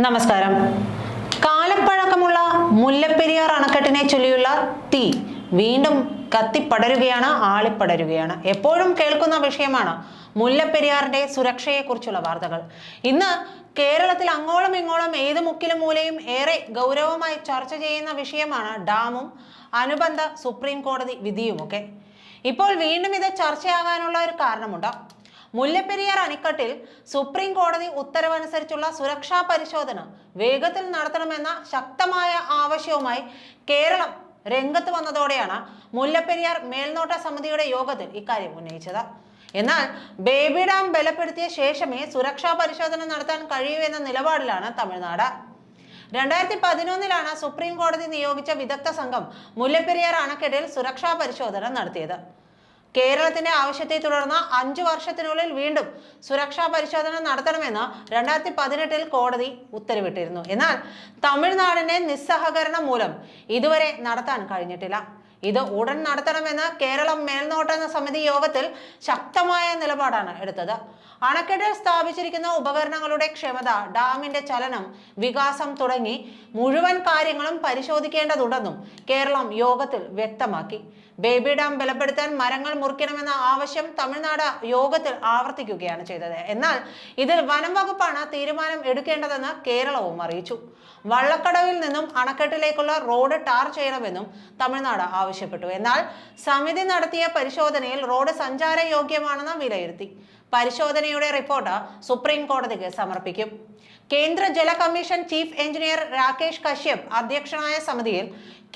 നമസ്കാരം. കാലപ്പഴക്കമുള്ള മുല്ലപ്പെരിയാർ അണക്കെട്ടിനെ ചൊല്ലിയുള്ള തീ വീണ്ടും കത്തിപ്പടരുകയാണ് ആളിപ്പടരുകയാണ്. എപ്പോഴും കേൾക്കുന്ന വിഷയമാണ് മുല്ലപ്പെരിയാറിന്റെ സുരക്ഷയെക്കുറിച്ചുള്ള വാർത്തകൾ. ഇന്ന് കേരളത്തിൽ അങ്ങോളം ഇങ്ങോളം ഏത് മുക്കിലും മൂലയും ഏറെ ഗൗരവമായി ചർച്ച ചെയ്യുന്ന വിഷയമാണ് ഡാമും അനുബന്ധ സുപ്രീം കോടതി വിധിയുമൊക്കെ. ഇപ്പോൾ വീണ്ടും ഇത് ചർച്ചയാകാനുള്ള ഒരു കാരണമുണ്ട്. മുല്ലപ്പെരിയാർ അണക്കെട്ടിൽ സുപ്രീം കോടതി ഉത്തരവനുസരിച്ചുള്ള സുരക്ഷാ പരിശോധന വേഗത്തിൽ നടത്തണമെന്ന ശക്തമായ ആവശ്യവുമായി കേരളം രംഗത്ത് വന്നതോടെയാണ് മുല്ലപ്പെരിയാർ മേൽനോട്ട സമിതിയുടെ യോഗത്തിൽ ഇക്കാര്യം ഉന്നയിച്ചത്. എന്നാൽ ബേബി ഡാം ബലപ്പെടുത്തിയ ശേഷമേ സുരക്ഷാ പരിശോധന നടത്താൻ കഴിയൂ എന്ന നിലപാടിലാണ് തമിഴ്നാട്. രണ്ടായിരത്തി പതിനൊന്നിലാണ് സുപ്രീം കോടതി നിയോഗിച്ച വിദഗ്ധ സംഘം മുല്ലപ്പെരിയാർ അണക്കെട്ടിൽ സുരക്ഷാ പരിശോധന നടത്തിയത്. കേരളത്തിന്റെ ആവശ്യത്തെ തുടർന്ന് അഞ്ചു വർഷത്തിനുള്ളിൽ വീണ്ടും സുരക്ഷാ പരിശോധന നടത്തണമെന്ന് രണ്ടായിരത്തി പതിനെട്ടിൽ കോടതി ഉത്തരവിട്ടിരുന്നു. എന്നാൽ തമിഴ്നാടിന്റെ നിസ്സഹകരണം മൂലം ഇതുവരെ നടത്താൻ കഴിഞ്ഞിട്ടില്ല. ഇത് ഉടൻ നടത്തണമെന്ന് കേരളം മേൽനോട്ട സമിതി യോഗത്തിൽ ശക്തമായ നിലപാടാണ് എടുത്തത്. അണക്കെട്ടിൽ സ്ഥാപിച്ചിരിക്കുന്ന ഉപകരണങ്ങളുടെ ക്ഷമത ഡാമിന്റെ ചലനം വികാസം തുടങ്ങി മുഴുവൻ കാര്യങ്ങളും പരിശോധിക്കേണ്ടതുണ്ടെന്നും കേരളം യോഗത്തിൽ വ്യക്തമാക്കി. ബേബി ഡാം ബലപ്പെടുത്താൻ മരങ്ങൾ മുറിക്കണമെന്ന ആവശ്യം തമിഴ്നാട് യോഗത്തിൽ ആവർത്തിക്കുകയാണ് ചെയ്തത്. എന്നാൽ ഇതിൽ വനം വകുപ്പാണ് തീരുമാനം എടുക്കേണ്ടതെന്ന് കേരളവും അറിയിച്ചു. വള്ളക്കടവിൽ നിന്നും അണക്കെട്ടിലേക്കുള്ള റോഡ് ടാർ ചെയ്യണമെന്നും തമിഴ്നാട് ആവശ്യപ്പെട്ടു. എന്നാൽ സമിതി നടത്തിയ പരിശോധനയിൽ റോഡ് സഞ്ചാര സഞ്ചാരയോഗ്യമാണെന്ന് വിലയിരുത്തി. പരിശോധനയുടെ റിപ്പോർട്ട് സുപ്രീം കോടതിക്ക് സമർപ്പിക്കും. കേന്ദ്ര ജല commission chief engineer Rakesh Kashyap അധ്യക്ഷനായ സമിതിയിൽ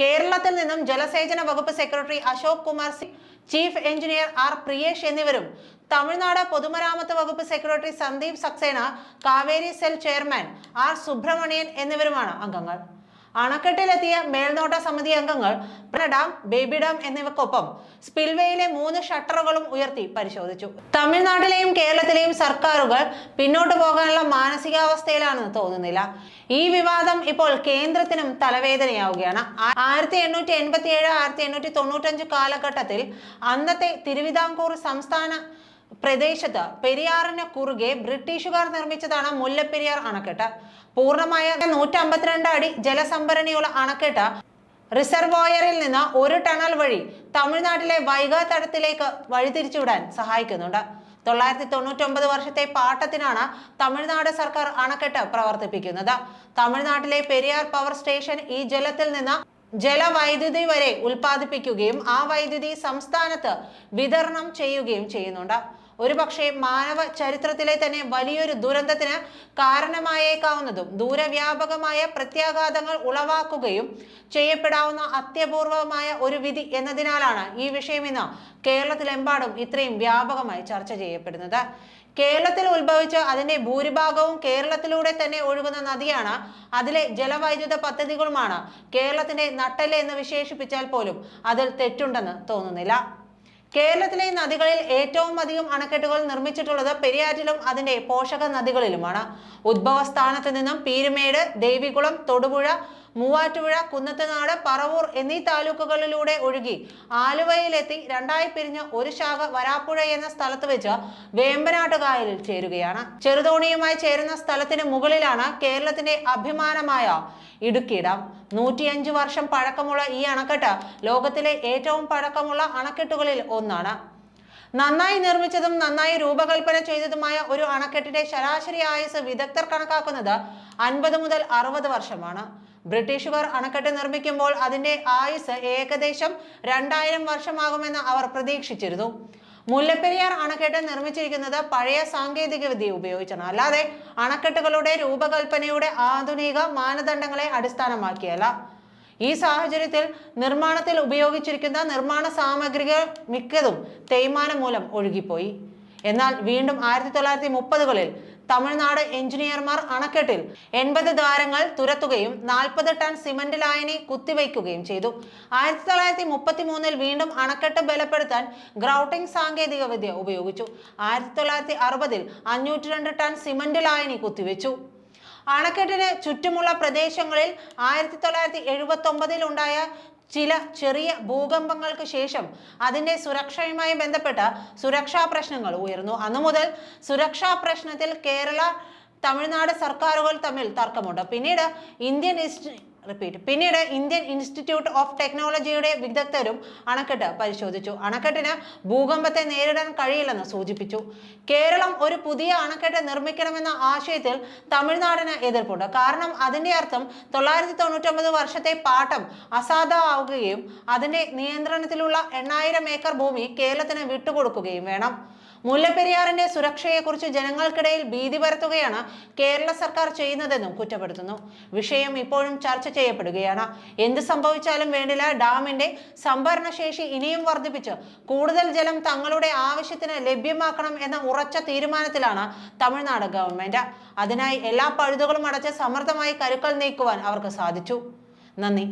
കേരളത്തിൽ നിന്നും ജലസേചന വകുപ്പ് secretary Ashok Kumar Singh chief engineer R Priyesh എന്നിവരും തമിഴ്നാട് പൊതുമരാമത്ത് വകുപ്പ് secretary Sandeep Saxena Kaveri cell chairman R Subramanian എന്നിവരുമാണ് അംഗങ്ങൾ. അണക്കെട്ടിലെത്തിയ മേൽനോട്ട സമിതി അംഗങ്ങൾ ഡാം ബേബി ഡാം എന്നിവക്കൊപ്പം സ്പിൽവേയിലെ മൂന്ന് ഷട്ടറുകളും ഉയർത്തി പരിശോധിച്ചു. തമിഴ്നാട്ടിലെയും കേരളത്തിലെയും സർക്കാരുകൾ പിന്നോട്ട് പോകാനുള്ള മാനസികാവസ്ഥയിലാണെന്ന് തോന്നുന്നില്ല. ഈ വിവാദം ഇപ്പോൾ കേന്ദ്രത്തിനും തലവേദനയാവുകയാണ്. ആയിരത്തി എണ്ണൂറ്റി എൺപത്തി ഏഴ് ആയിരത്തി എണ്ണൂറ്റി തൊണ്ണൂറ്റഞ്ച് കാലഘട്ടത്തിൽ അന്നത്തെ തിരുവിതാംകൂർ സംസ്ഥാന പ്രദേശത്ത് പെരിയാറിന് കുറുകെ ബ്രിട്ടീഷുകാർ നിർമ്മിച്ചതാണ് മുല്ലപ്പെരിയാർ അണക്കെട്ട്. പൂർണമായ നൂറ്റമ്പത്തിരണ്ട് അടി ജലസംഭരണിയുള്ള അണക്കെട്ട് റിസർവോയറിൽ നിന്ന് ഒരു ടണൽ വഴി തമിഴ്നാട്ടിലെ വൈഗാ തടത്തിലേക്ക് വഴിതിരിച്ചുവിടാൻ സഹായിക്കുന്നുണ്ട്. തൊള്ളായിരത്തി തൊണ്ണൂറ്റൊമ്പത് വർഷത്തെ പാട്ടത്തിനാണ് തമിഴ്നാട് സർക്കാർ അണക്കെട്ട് പ്രവർത്തിപ്പിക്കുന്നത്. തമിഴ്നാട്ടിലെ പെരിയാർ പവർ സ്റ്റേഷൻ ഈ ജലത്തിൽ നിന്ന് ജലവൈദ്യുതി വരെ ഉൽപ്പാദിപ്പിക്കുകയും ആ വൈദ്യുതി സംസ്ഥാനത്ത് വിതരണം ചെയ്യുകയും ചെയ്യുന്നുണ്ട്. ഒരുപക്ഷെ മാനവ ചരിത്രത്തിലെ തന്നെ വലിയൊരു ദുരന്തത്തിന് കാരണമായേക്കാവുന്നതും ദൂരവ്യാപകമായ പ്രത്യാഘാതങ്ങൾ ഉളവാക്കുകയും ചെയ്യപ്പെടാവുന്ന അത്യപൂർവമായ ഒരു വിധി എന്നതിനാലാണ് ഈ വിഷയം ഇന്ന് കേരളത്തിലെമ്പാടും ഇത്രയും വ്യാപകമായി ചർച്ച ചെയ്യപ്പെടുന്നത്. കേരളത്തിൽ ഉത്ഭവിച്ച അതിന്റെ ഭൂരിഭാഗവും കേരളത്തിലൂടെ തന്നെ ഒഴുകുന്ന നദിയാണ്. അതിലെ ജലവൈദ്യുത പദ്ധതികളുമാണ് കേരളത്തിന്റെ നട്ടൽ എന്ന് വിശേഷിപ്പിച്ചാൽ പോലും അതിൽ തെറ്റുണ്ടെന്ന് തോന്നുന്നില്ല. കേരളത്തിലെ നദികളിൽ ഏറ്റവും അധികം അണക്കെട്ടുകൾ നിർമ്മിച്ചിട്ടുള്ളത് പെരിയാറ്റിലും അതിന്റെ പോഷക നദികളിലുമാണ്. ഉദ്ഭവസ്ഥാനത്ത് നിന്നും പീരുമേട് ദേവികുളം തൊടുപുഴ മൂവാറ്റുപുഴ കുന്നത്തനാട് പറവൂർ എന്നീ താലൂക്കുകളിലൂടെ ഒഴുകി ആലുവയിലെത്തി രണ്ടായി പിരിഞ്ഞ ഒരു ശാഖ വരാപ്പുഴ എന്ന സ്ഥലത്ത് വെച്ച് വേമ്പനാട്ട് കായലിൽ ചേരുകയാണ്. ചെറുതോണിയുമായി ചേരുന്ന സ്ഥലത്തിന് മുകളിലാണ് കേരളത്തിന്റെ അഭിമാനമായ ഇടുക്കി ഡാം നൂറ്റിയഞ്ച് വർഷം പഴക്കമുള്ള ഈ അണക്കെട്ട് ലോകത്തിലെ ഏറ്റവും പഴക്കമുള്ള അണക്കെട്ടുകളിൽ ഒന്നാണ്. നന്നായി നിർമ്മിച്ചതും നന്നായി രൂപകൽപ്പന ചെയ്തതുമായ ഒരു അണക്കെട്ടിന്റെ ശരാശരി ആയുസ് വിദഗ്ധർ കണക്കാക്കുന്നത് അൻപത് മുതൽ അറുപത് വർഷമാണ്. ബ്രിട്ടീഷുകാർ അണക്കെട്ട് നിർമ്മിക്കുമ്പോൾ അതിന്റെ ആയുസ് ഏകദേശം രണ്ടായിരം വർഷമാകുമെന്ന് അവർ പ്രതീക്ഷിച്ചിരുന്നു. മുല്ലപ്പെരിയാർ അണക്കെട്ട് നിർമ്മിച്ചിരിക്കുന്നത് പഴയ സാങ്കേതിക വിദ്യ ഉപയോഗിച്ചാണ്. അല്ലാതെ അണക്കെട്ടുകളുടെ രൂപകൽപ്പനയുടെ ആധുനിക മാനദണ്ഡങ്ങളെ അടിസ്ഥാനമാക്കിയല്ല. ഈ സാഹചര്യത്തിൽ നിർമ്മാണത്തിൽ ഉപയോഗിച്ചിരിക്കുന്ന നിർമ്മാണ സാമഗ്രികൾ മിക്കതും തേയ്മാനം മൂലം ഒഴുകിപ്പോയി. എന്നാൽ വീണ്ടും ആയിരത്തി തൊള്ളായിരത്തി മുപ്പതുകളിൽ തമിഴ്നാട് എഞ്ചിനീയർമാർ അണക്കെട്ടിൽ എൺപത് ദ്വാരങ്ങൾ തുരത്തുകയും നാൽപ്പത് ടൺ സിമന്റ് ലായനി കുത്തിവയ്ക്കുകയും ചെയ്തു. ആയിരത്തി തൊള്ളായിരത്തി മുപ്പത്തി മൂന്നിൽ വീണ്ടും അണക്കെട്ട് ബലപ്പെടുത്താൻ ഗ്രൗട്ടിംഗ് സാങ്കേതിക വിദ്യ ഉപയോഗിച്ചു. ആയിരത്തി തൊള്ളായിരത്തി അറുപതിൽ അഞ്ഞൂറ്റി രണ്ട് ടൺ സിമന്റ് ലായനി കുത്തിവെച്ചു. അണക്കെട്ടിന് ചുറ്റുമുള്ള പ്രദേശങ്ങളിൽ ആയിരത്തി തൊള്ളായിരത്തി എഴുപത്തി ഒമ്പതിൽ ഉണ്ടായ ചില ചെറിയ ഭൂകമ്പങ്ങൾക്ക് ശേഷം അതിന്റെ സുരക്ഷയുമായി ബന്ധപ്പെട്ട സുരക്ഷാ പ്രശ്നങ്ങൾ ഉയർന്നു. അന്നു മുതൽ സുരക്ഷാ പ്രശ്നത്തിൽ കേരള തമിഴ്നാട് സർക്കാരുകൾ തമ്മിൽ തർക്കമുണ്ട്. പിന്നീട് ഇന്ത്യൻ റിപ്പീറ്റ് പിന്നീട് ഇന്ത്യൻ ഇൻസ്റ്റിറ്റ്യൂട്ട് ഓഫ് ടെക്നോളജിയുടെ വിദഗ്ധരും അണക്കെട്ട് പരിശോധിച്ചു. അണക്കെട്ടിന് ഭൂകമ്പത്തെ നേരിടാൻ കഴിയില്ലെന്ന് സൂചിപ്പിച്ചു. കേരളം ഒരു പുതിയ അണക്കെട്ട് നിർമ്മിക്കണമെന്ന ആശയത്തിൽ തമിഴ്നാടിന് എതിർപ്പുണ്ട്. കാരണം അതിന്റെ അർത്ഥം തൊള്ളായിരത്തി തൊണ്ണൂറ്റൊമ്പത് വർഷത്തെ പാട്ടം അസാധാവുകയും അതിന്റെ നിയന്ത്രണത്തിലുള്ള എണ്ണായിരം ഏക്കർ ഭൂമി കേരളത്തിന് വിട്ടുകൊടുക്കുകയും വേണം. മുല്ലപ്പെരിയാറിന്റെ സുരക്ഷയെക്കുറിച്ച് ജനങ്ങൾക്കിടയിൽ ഭീതി പരത്തുകയാണ് കേരള സർക്കാർ ചെയ്യുന്നതെന്നും കുറ്റപ്പെടുത്തുന്നു. വിഷയം ഇപ്പോഴും ചർച്ച ചെയ്യപ്പെടുകയാണ്. എന്ത് സംഭവിച്ചാലും വേണ്ടില്ല ഡാമിന്റെ സംഭരണശേഷി ഇനിയും വർദ്ധിപ്പിച്ച് കൂടുതൽ ജലം തങ്ങളുടെ ആവശ്യത്തിന് ലഭ്യമാക്കണം എന്ന ഉറച്ച തീരുമാനത്തിലാണ് തമിഴ്നാട് ഗവൺമെന്റ്. അതിനായി എല്ലാ പഴുതുകളും അടച്ച് സമർത്ഥമായി കരുക്കൾ നീക്കുവാൻ അവർക്ക് സാധിച്ചു. നന്ദി.